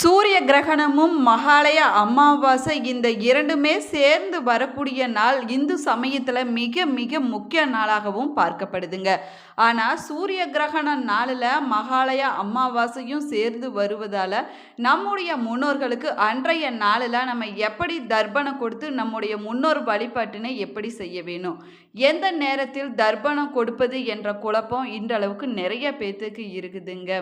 சூரிய கிரகணமும் மகாலய அமாவாசை இந்த இரண்டுமே சேர்ந்து வரக்கூடிய நாள் இந்து சமயத்தில் மிக மிக முக்கிய நாளாகவும் பார்க்கப்படுதுங்க. ஆனால் சூரிய கிரகண நாளில் மகாலய அமாவாசையும் சேர்ந்து வருவதால் நம்முடைய முன்னோர்களுக்கு அன்றைய நாளில் நம்ம எப்படி தர்ப்பணம் கொடுத்து நம்முடைய முன்னோர் வழிபாட்டினை எப்படி செய்ய வேணும்? எந்த நேரத்தில் தர்ப்பணம் கொடுப்பது என்ற குழப்பம் இன்றளவுக்கு நிறைய பேத்துக்கு இருக்குதுங்க.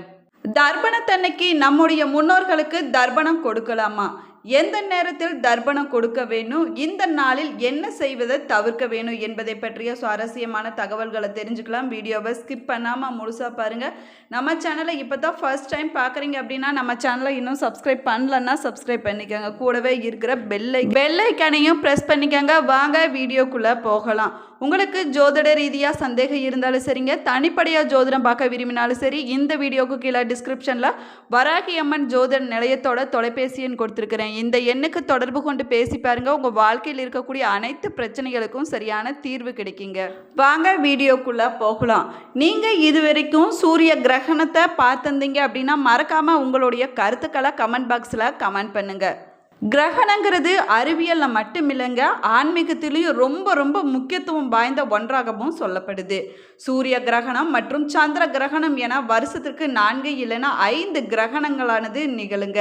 தர்ப்பணத்தன்னைக்கு நம்முடைய முன்னோர்களுக்கு தர்ப்பணம் கொடுக்கலாமா? எந்த நேரத்தில் தர்ப்பணம் கொடுக்க வேணும் இந்த நாளில் என்ன செய்வதை தவிர்க்க வேணும் என்பதை பற்றிய சுவாரஸ்யமான தகவல்களை தெரிஞ்சுக்கலாம். வீடியோவை ஸ்கிப் பண்ணாமல் முழுசாக பாருங்கள் நம்ம சேனலை இப்போ தான் ஃபர்ஸ்ட் டைம் பார்க்குறீங்க அப்படின்னா நம்ம சேனலை இன்னும் சப்ஸ்கிரைப் பண்ணலன்னா சப்ஸ்கிரைப் பண்ணிக்கோங்க. கூடவே இருக்கிற பெல்லை பெல்லைக்கனையும் ப்ரெஸ் பண்ணிக்கோங்க. வாங்க வீடியோக்குள்ளே போகலாம். உங்களுக்கு ஜோதிட ரீதியாக சந்தேகம் இருந்தாலும் சரிங்க. தனிப்படையாக ஜோதிடம் பார்க்க விரும்பினாலும் சரி இந்த வீடியோக்கு கீழே டிஸ்கிரிப்ஷனில் வராகி அம்மன் ஜோதிட நிலையத்தோட தொலைபேசி எண் கொடுத்துருக்குறேன். இந்த எண்ணுக்கு தொடர்பு கொண்டு பேசி பாருங்க. உங்கள் வாழ்க்கையில் இருக்கக்கூடிய அனைத்து பிரச்சனைகளுக்கும் சரியான தீர்வு கிடைக்குங்க. வாங்க வீடியோக்குள்ளே போகலாம். நீங்கள் இது வரைக்கும் சூரிய கிரகணத்தை பார்த்துருந்தீங்க அப்படின்னா மறக்காமல் உங்களுடைய கருத்துக்களை கமெண்ட் பாக்ஸில் கமெண்ட் பண்ணுங்கள் கிரகணங்கிறது அறிவியலில் மட்டும் இல்லைங்க ஆன்மீகத்திலையும் ரொம்ப ரொம்ப முக்கியத்துவம் வாய்ந்த ஒன்றாகவும் சொல்லப்படுது. சூரிய கிரகணம் மற்றும் சந்திர கிரகணம் என வருஷத்திற்கு நான்கு இல்லைன்னா ஐந்து கிரகணங்களானது நிகழுங்க.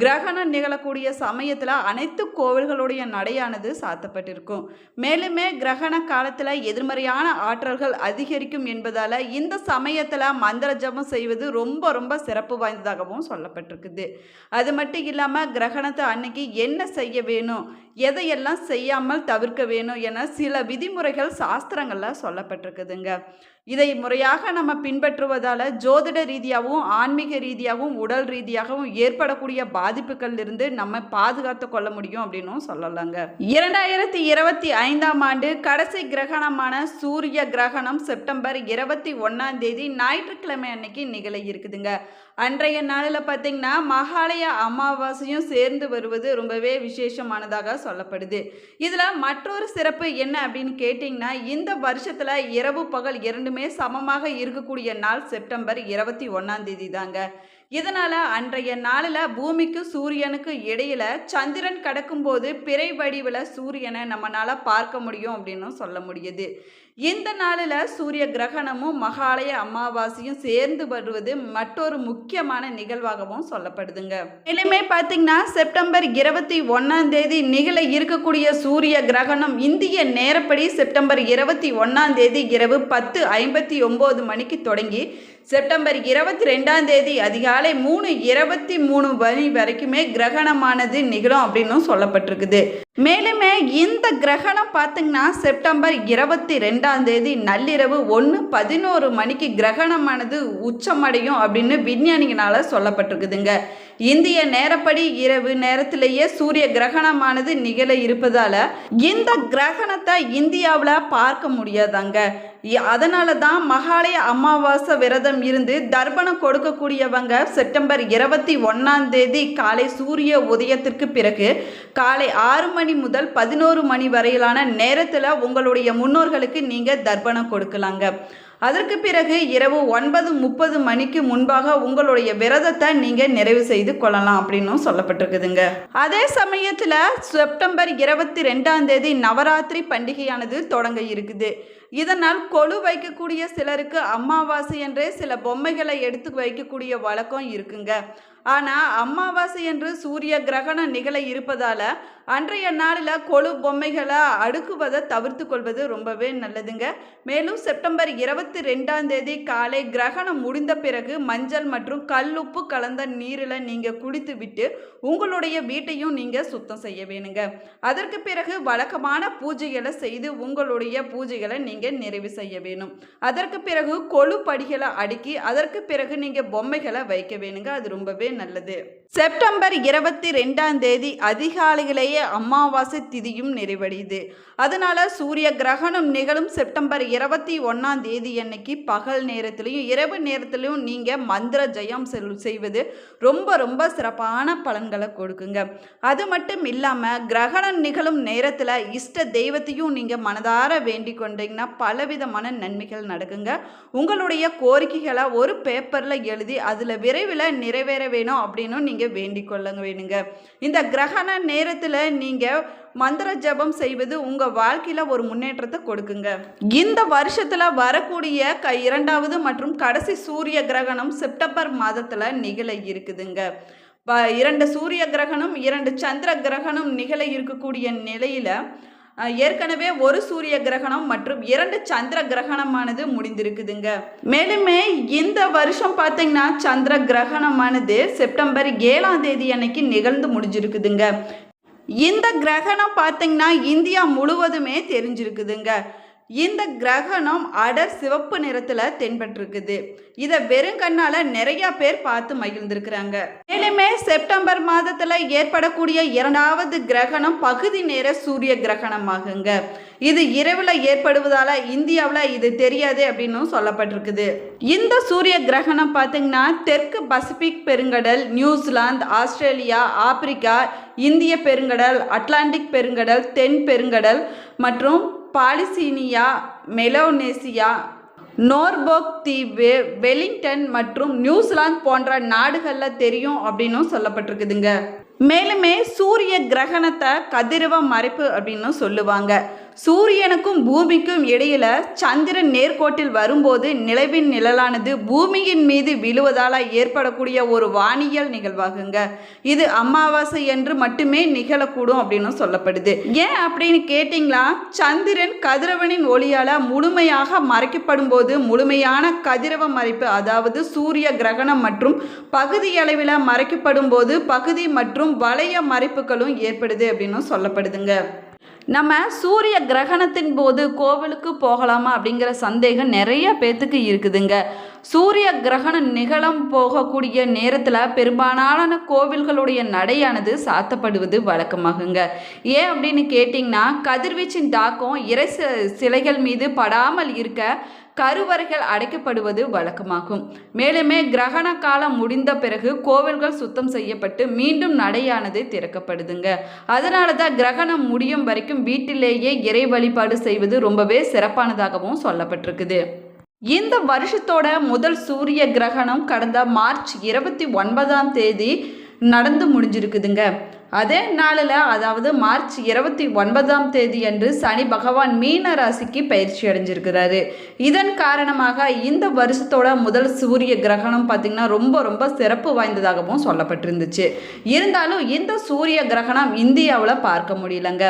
கிரகணம் நிகழக்கூடிய சமயத்தில் அனைத்து கோவில்களுடைய நடையானது சாத்தப்பட்டிருக்கும். மேலுமே கிரகண காலத்தில் எதிர்மறையான ஆற்றல்கள் அதிகரிக்கும் என்பதால் இந்த சமயத்தில் மந்திர ஜபம் செய்வது ரொம்ப ரொம்ப சிறப்பு வாய்ந்ததாகவும் சொல்லப்பட்டிருக்குது. அது மட்டும் இல்லாமல் கிரகணத்தை அன்னைக்கு என்ன செய்ய வேணும்? எதையெல்லாம் செய்யாமல் தவிர்க்க வேணும் என சில விதிமுறைகள் சாஸ்திரங்களில் சொல்லப்பட்டிருக்குதுங்க. இதை முறையாக நம்ம பின்பற்றுவதால் ஜோதிட ரீதியாகவும் ஆன்மீக ரீதியாகவும் உடல் ரீதியாகவும் ஏற்படக்கூடிய பாதிப்புகள் இருந்து நம்ம பாதுகாத்து கொள்ள முடியும் அப்படின்னும் சொல்லலாங்க. இரண்டாயிரத்தி இருபத்தி ஐந்தாம் ஆண்டு கடைசி கிரகணமான சூரிய கிரகணம் செப்டம்பர் இருபத்தி ஒன்றாம் தேதி ஞாயிற்றுக்கிழமை அன்னைக்கு நிகழ இருக்குதுங்க. அன்றைய நாளில் பார்த்தீங்கன்னா மகாலய அமாவாசையும் சேர்ந்து வருவது ரொம்பவே விசேஷமானதாக சொல்லப்படுது. இதில் மற்றொரு சிறப்பு என்ன அப்படின்னு கேட்டிங்கன்னா இந்த வருஷத்தில் இரவு பகல் இரண்டுமே சமமாக இருக்கக்கூடிய நாள் செப்டம்பர் இருபத்தி ஒன்றாம் தேதி தாங்க இதனால் அன்றைய நாளில் பூமிக்கு சூரியனுக்கு இடையில சந்திரன் கடக்கும்போது பிறை வடிவில் சூரியனை நம்மளால் பார்க்க முடியும் அப்படின்னு சொல்ல முடியுது. இந்த நாளில் சூரிய கிரகணமும் மகாலய அமாவாசையும் சேர்ந்து வருவது மற்றொரு முக்கியமான நிகழ்வாகவும் சொல்லப்படுதுங்க. இனிமே பார்த்தீங்கன்னா செப்டம்பர் இருபத்தி ஒன்றாம் தேதி நிகழ இருக்கக்கூடிய சூரிய கிரகணம் இந்திய நேரப்படி செப்டம்பர் இருபத்தி ஒன்றாம் தேதி இரவு பத்து ஐம்பத்தி ஒம்பது மணிக்கு தொடங்கி செப்டம்பர் இருபத்தி ரெண்டாம் தேதி அதிகாலை மூணு இருபத்தி மூணு மணி வரைக்குமே கிரகணமானது நிகழும் அப்படின்னும் சொல்லப்பட்டிருக்குது. மேலுமே இந்த கிரகணம் பார்த்திங்கன்னா செப்டம்பர் இருபத்தி ரெண்டாம் தேதி நள்ளிரவு ஒன்று பதினோரு மணிக்கு கிரகணமானது உச்சமடையும் அப்படின்னு விஞ்ஞானிகளால் சொல்லப்பட்டிருக்குதுங்க. இந்திய நேரப்படி இரவு நேரத்திலேயே சூரிய கிரகணமானது நிகழ இருப்பதால் இந்த கிரகணத்தை இந்தியாவில் பார்க்க முடியாதாங்க. அதனால தான் மகாலய அமாவாசை விரதம் இருந்து தர்ப்பணம் கொடுக்கக்கூடியவங்க செப்டம்பர் இருபத்தி ஒன்றாம் தேதி காலை சூரிய உதயத்திற்கு பிறகு காலை ஆறு மணி முதல் பதினோரு மணி வரையிலான நேரத்தில் உங்களுடைய முன்னோர்களுக்கு நீங்கள் தர்ப்பணம் கொடுக்கலாங்க. அதற்கு பிறகு இரவு ஒன்பது முப்பது மணிக்கு முன்பாக உங்களுடைய விரதத்தை நீங்கள் நிறைவு செய்து கொள்ளலாம் அப்படின்னும் சொல்லப்பட்டிருக்குதுங்க. அதே சமயத்தில் செப்டம்பர் இருபத்தி ரெண்டாம் தேதி நவராத்திரி பண்டிகையானது தொடங்க இருக்குது. இதனால் கொழு வைக்கக்கூடிய சிலருக்கு அமாவாசை என்றே சில பொம்மைகளை எடுத்து வைக்கக்கூடிய வழக்கம் இருக்குங்க. ஆனால் அமாவாசை என்று சூரிய கிரகணம் நிகழ இருப்பதால் அன்றைய நாளில் கொழு பொம்மைகளை அடுக்குவதை தவிர்த்து கொள்வது ரொம்பவே நல்லதுங்க. மேலும் செப்டம்பர் இருபத்தி ரெண்டாம் தேதி காலை கிரகணம் முடிந்த பிறகு மஞ்சள் மற்றும் கல்லுப்பு கலந்த நீரில் நீங்கள் குளித்து விட்டு உங்களுடைய வீட்டையும் நீங்கள் சுத்தம் செய்ய வேணுங்க. அதற்கு பிறகு வழக்கமான பூஜைகளை செய்து உங்களுடைய பூஜைகளை நீங்கள் நிறைவு செய்ய வேணும். அதற்கு பிறகு கொழு படிகளை அடுக்கி அதற்கு பிறகு நீங்கள் பொம்மைகளை வைக்க வேணுங்க. அது ரொம்பவே நல்லது. செப்டம்பர் இருபத்தி ரெண்டாம் தேதி அதிகாலையிலேயே அமாவாசை திதியும் நிறைவடையுது. அதனால சூரிய கிரகணம் நிகழும் செப்டம்பர் இருபத்தி ஒன்றாம் தேதி அன்னைக்கு பகல் நேரத்திலையும் இரவு நேரத்திலையும் நீங்கள் மந்திர ஜெயம் செல் செய்வது ரொம்ப ரொம்ப சிறப்பான பலன்களை கொடுக்குங்க. அது மட்டும் இல்லாமல் கிரகணம் நிகழும் நேரத்தில் இஷ்ட தெய்வத்தையும் நீங்கள் மனதார வேண்டி கொண்டீங்கன்னா பலவிதமான நன்மைகள் நடக்குங்க. உங்களுடைய கோரிக்கைகளை ஒரு பேப்பரில் எழுதி அதில் விரைவில் நிறைவேற வேணும் அப்படின்னு நீங்கள் வேண்டிக் கொள்ள வேணுங்க. இந்த கிரகண நேரத்தில் நீங்கள் மந்திர ஜபம் செய்வது உங்கள் வாழ்க்கையில் ஒரு முன்னேற்றத்தை கொடுக்குங்க. இந்த வருஷத்தில் வரக்கூடிய க இரண்டாவது மற்றும் கடைசி சூரிய கிரகணம் செப்டம்பர் மாதத்தில் நிகழ இருக்குதுங்க. இரண்டு சூரிய கிரகணம் இரண்டு சந்திர கிரகணம் நிகழ இருக்கக்கூடிய நிலையில் ஏற்கனவே ஒரு சூரிய கிரகணம் மற்றும் இரண்டு சந்திர கிரகணமானது முடிந்திருக்குதுங்க. மேலுமே இந்த வருஷம் பார்த்தீங்கன்னா சந்திர கிரகணமானது செப்டம்பர் ஏழாம் தேதி அன்னைக்கு நிகழ்ந்து முடிஞ்சிருக்குதுங்க. இந்த கிரகணம் பார்த்தீங்கன்னா இந்தியா முழுவதுமே தெரிஞ்சிருக்குதுங்க. இந்த கிரகணம் அடர் சிவப்பு நிறத்தில் தென்பட்டிருக்குது. இதை வெறுங்கண்ணால் நிறைய பேர் பார்த்து மகிழ்ந்திருக்கிறாங்க. மேலுமே செப்டம்பர் மாதத்தில் ஏற்படக்கூடிய இரண்டாவது கிரகணம் பகுதி நேர சூரிய கிரகணம் ஆகுங்க இது இரவில் ஏற்படுவதால இந்தியாவில் இது தெரியாது அப்படின்னும் சொல்லப்பட்டிருக்குது. இந்த சூரிய கிரகணம் பார்த்தீங்கன்னா தெற்கு பசிபிக் பெருங்கடல் நியூசிலாந்து ஆஸ்திரேலியா ஆப்பிரிக்கா இந்திய பெருங்கடல் அட்லாண்டிக் பெருங்கடல் தென் பெருங்கடல் மற்றும் பாலிசீனியா மெலோனேசியா நோர்போக் தீவு வெலிங்டன் மற்றும் நியூசிலாந்து போன்ற நாடுகளில் தெரியும் அப்படின்னும் சொல்லப்பட்டிருக்குதுங்க. மேலுமே சூரிய கிரகணத்தை கதிரவ மறைப்பு அப்படின்னு சொல்லுவாங்க. சூரியனுக்கும் பூமிக்கும் இடையில சந்திரன் நேர்கோட்டில் வரும்போது நிலவின் நிழலானது பூமியின் மீது விழுவதால் ஏற்படக்கூடிய ஒரு வானியல் நிகழ்வாகுங்க. இது அமாவாசை என்று மட்டுமே நிகழக்கூடும் அப்படின்னு சொல்லப்படுது. ஏன் அப்படின்னு கேட்டிங்களா? சந்திரன் கதிரவனின் ஒளியால் முழுமையாக மறைக்கப்படும் போது முழுமையான கதிரவ மறைப்பு அதாவது சூரிய கிரகணம் மற்றும் பகுதி அளவில் மறைக்கப்படும் போது பகுதி மற்றும் வளைய மறைப்புகளும் ஏற்படுது அப்படின்னு சொல்லப்படுதுங்க. நம்ம சூரிய கிரகணத்தின் போது கோவிலுக்கு போகலாமா அப்படிங்கிற சந்தேகம் நிறைய பேத்துக்கு இருக்குதுங்க. சூரிய கிரகணம் நிகழம் போகக்கூடிய நேரத்தில் பெரும்பாலான கோவில்களுடைய நடையானது சாத்தப்படுவது வழக்கமாகுங்க. ஏன் அப்படின்னு கேட்டிங்கன்னா கதிர்வீச்சின் தாக்கம் இறை சிலைகள் மீது படாமல் இருக்க கருவறைகள் அடைக்கப்படுவது வழக்கமாகும். மேலுமே கிரகண காலம் முடிந்த பிறகு கோவில்கள் சுத்தம் செய்யப்பட்டு மீண்டும் நடையானது திறக்கப்படுதுங்க. அதனால தான் கிரகணம் முடியும் வரைக்கும் வீட்டிலேயே இறை வழிபாடு செய்வது ரொம்பவே சிறப்பானதாகவும் சொல்லப்பட்டிருக்குது. இந்த வருஷத்தோட முதல் சூரிய கிரகணம் கடந்த மார்ச் இருபத்தி ஒன்பதாம் தேதி நடந்து முடிஞ்சிருக்குதுங்க. அதே நாளில் அதாவது மார்ச் இருபத்தி ஒன்பதாம் தேதி அன்று சனி பகவான் மீன ராசிக்கு பயிற்சி அடைஞ்சிருக்கிறாரு. இதன் காரணமாக இந்த வருஷத்தோட முதல் சூரிய கிரகணம் பார்த்திங்கன்னா ரொம்ப ரொம்ப சிறப்பு வாய்ந்ததாகவும் சொல்லப்பட்டிருந்துச்சு. இருந்தாலும் இந்த சூரிய கிரகணம் இந்தியாவில் பார்க்க முடியலங்க.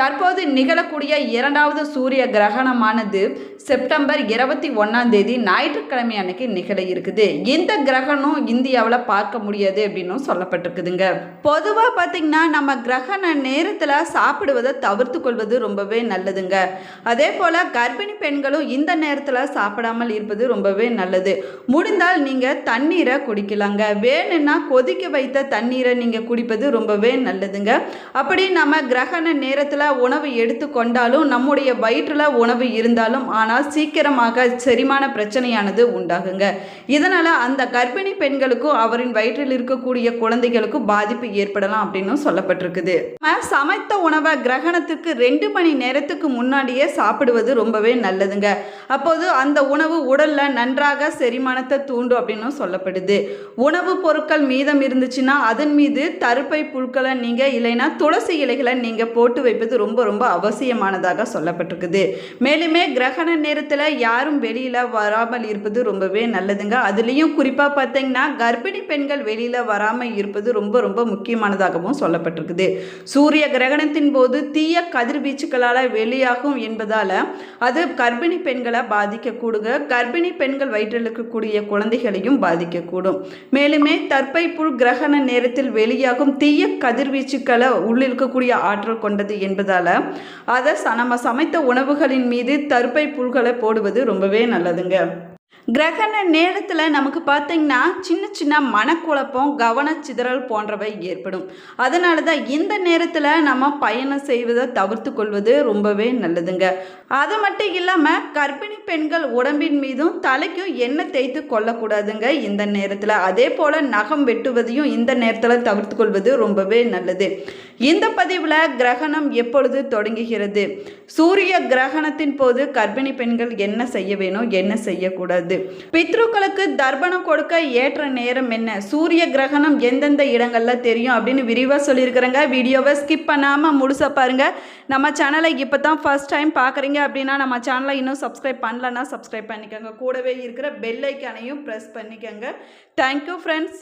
தற்போது நிகழக்கூடிய இரண்டாவது சூரிய கிரகணமானது செப்டம்பர் இருபத்தி ஒன்றாம் தேதி ஞாயிற்றுக்கிழமை அன்னைக்கு நிகழ இருக்குது. இந்த கிரகணம் இந்தியாவில் பார்க்க முடியாது அப்படின்னும் சொல்லப்பட்டிருக்குதுங்க. பொதுவாக பார்த்தீங்கன்னா நம்ம கிரகண நேரத்தில் சாப்பிடுவதை தவிர்த்து கொள்வது ரொம்பவே நல்லதுங்க. அதே போல் கர்ப்பிணி பெண்களும் இந்த நேரத்தில் சாப்பிடாமல் இருப்பது ரொம்பவே நல்லது. முடிந்தால் நீங்கள் தண்ணீரை குடிக்கலாங்க. வேணும்னா கொதிக்க வைத்த தண்ணீரை நீங்கள் குடிப்பது ரொம்பவே நல்லதுங்க. அப்படி நம்ம கிரகண நேரத்தில் உணவு எடுத்துக்கொண்டாலும் நம்முடைய வயிற்றில் உணவு இருந்தாலும் ஆனால் சீக்கிரமாக செரிமான பிரச்சனையானது உண்டாகுங்க. இதனால் அந்த கர்ப்பிணி பெண்களுக்கும் அவரின் வயிற்றில் இருக்கக்கூடிய குழந்தைகளுக்கும் பாதிப்பு ஏற்படலாம் அப்படின்னு சொல்லப்பட்டிருக்குது. நம்ம சமைத்த உணவை கிரகணத்துக்கு ரெண்டு மணி நேரத்துக்கு முன்னாடியே சாப்பிடுவது ரொம்பவே நல்லதுங்க. அப்போது அந்த உணவு உடல்ல நன்றாக செரிமானத்தை தூண்டும் அப்படின்னு சொல்லப்படுது. உணவுப் பொருட்கள் மீதம் இருந்துச்சுன்னா அதன் மீது தருப்பை புழுக்களை நீங்கள் இல்லைன்னா துளசி இலைகளை நீங்கள் போட்டு வைப்பது ரொம்ப ரொம்ப அவசியமானதாக சொல்லப்பட்டிருக்குது. மேலுமே கிரகண நேரத்தில் யாரும் வெளியில் வராமல் இருப்பது ரொம்பவே நல்லதுங்க. அதுலேயும் குறிப்பாக பார்த்தீங்கன்னா கர்ப்பிணி பெண்கள் வெளியில் வராமல் இருப்பது ரொம்ப ரொம்ப முக்கியமானதாகவும் சொல்லப்பட்டிருக்குது. சூரிய கிரகணத்தின் போது தீய கதிர்வீச்சுகளால் வெளியாகும் என்பதால் அது கர்ப்பிணி பெண்களை பாதிக்கக்கூடுங்க. கர்ப்பிணி பெண்கள் வயிற்றில் இருக்கக்கூடிய குழந்தைகளையும் பாதிக்கக்கூடும். மேலுமே தற்பை புல் கிரகண நேரத்தில் வெளியாகும் தீய கதிர்வீச்சுக்களை உள்ளிருக்கக்கூடிய ஆற்றல் கொண்டது என்பதால் அதை ச- நம்ம சமைத்த உணவுகளின் மீது தருப்பை புல்களை போடுவது ரொம்பவே நல்லதுங்க. கிரகண நேரத்தில் நமக்கு பார்த்தீங்கன்னா சின்ன சின்ன மனக்குழப்பம் கவனச்சிதறல் போன்றவை ஏற்படும். அதனால தான் இந்த நேரத்தில் நம்ம பயணம் செய்வதை தவிர்த்து கொள்வது ரொம்பவே நல்லதுங்க. அது மட்டும் இல்லாமல் கர்ப்பிணி பெண்கள் உடம்பின் மீதும் தலைக்கும் எண்ணெய் தேய்த்து கொள்ளக்கூடாதுங்க இந்த நேரத்தில். அதே போல் நகம் வெட்டுவதையும் இந்த நேரத்தில் தவிர்த்து கொள்வது ரொம்பவே நல்லது. இந்த பதிவில் கிரகணம் எப்பொழுது தொடங்குகிறது? சூரிய கிரகணத்தின் போது கர்ப்பிணி பெண்கள் என்ன செய்ய வேணும் என்ன செய்யக்கூடாது? பித்ருக்களுக்கு தர்ப்பணம் கொடுக்க ஏற்ற நேரம் என்ன? சூரிய கிரகணம் எந்தெந்த இடங்களில் தெரியும் அப்படின்னு விரிவாக சொல்லியிருக்கிறேங்க. வீடியோவை ஸ்கிப் பண்ணாமல் முழுசாக பாருங்க. நம்ம சேனலை இப்போ தான் ஃபர்ஸ்ட் டைம் பார்க்குறீங்க அப்படின்னா நம்ம சேனலை இன்னும் சப்ஸ்கிரைப் பண்ணலன்னா சப்ஸ்கிரைப் பண்ணிக்கோங்க. கூடவே இருக்கிற பெல் ஐக்கானையும் ப்ரெஸ் பண்ணிக்கோங்க. Thank you friends